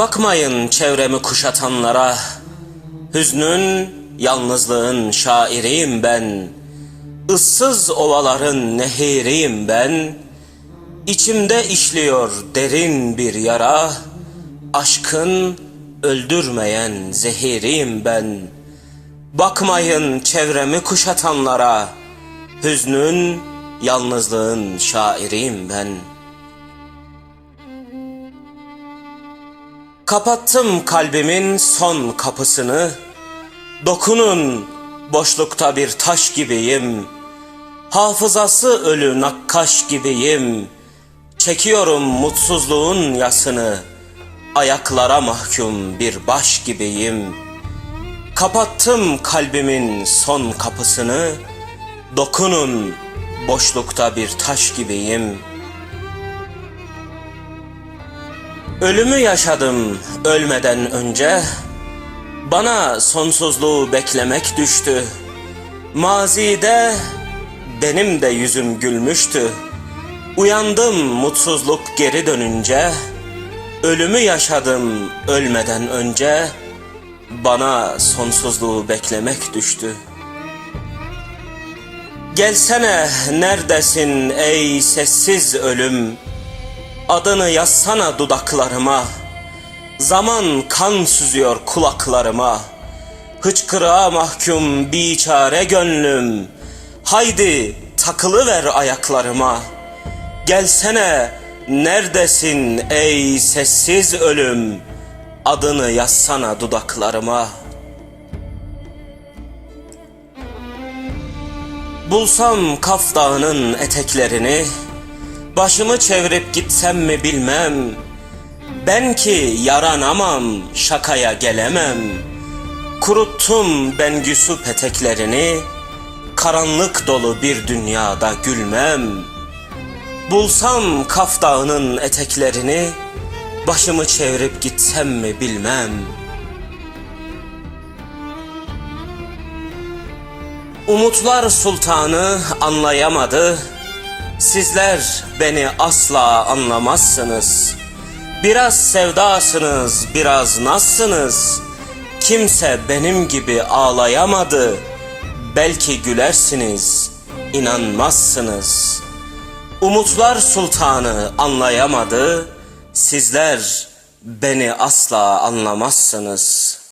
Bakmayın çevremi kuşatanlara, Hüznün, yalnızlığın şairiyim ben. Issız ovaların nehiriyim ben. İçimde işliyor derin bir yara, Aşkın öldürmeyen zehiriyim ben. Bakmayın çevremi kuşatanlara, Hüznün, yalnızlığın şairiyim ben.'' Kapattım kalbimin son kapısını. Dokunun boşlukta bir taş gibiyim. Hafızası ölü nakkaş gibiyim. Çekiyorum mutsuzluğun yasını. Ayaklara mahkum bir baş gibiyim. Kapattım kalbimin son kapısını. Dokunun boşlukta bir taş gibiyim.'' Ölümü yaşadım ölmeden önce. Bana sonsuzluğu beklemek düştü. Mazide benim de yüzüm gülmüştü. Uyandım mutsuzluk geri dönünce. Ölümü yaşadım ölmeden önce. Bana sonsuzluğu beklemek düştü. Gelsene neredesin ey sessiz ölüm Adını yazsana dudaklarıma. Zaman kan süzüyor kulaklarıma. Hıçkırığa mahkum biçare gönlüm. Haydi takılıver ayaklarıma. Gelsene neredesin ey sessiz ölüm? Adını yazsana dudaklarıma. Bulsam Kaf Dağı'nın eteklerini Başımı çevirip gitsem mi bilmem. Ben ki yaranamam şakaya gelemem. Kuruttum ben Yusuf peteklerini Karanlık dolu bir dünyada gülmem. Bulsam Kaf Dağı'nın eteklerini Başımı çevirip gitsem mi bilmem. Umutlar sultanı anlayamadı Sizler beni asla anlamazsınız. Biraz sevdasınız, biraz nazsınız. Kimse benim gibi ağlayamadı. Belki gülersiniz, inanmazsınız. Umutlar sultanı anlayamadı. Sizler beni asla anlamazsınız.''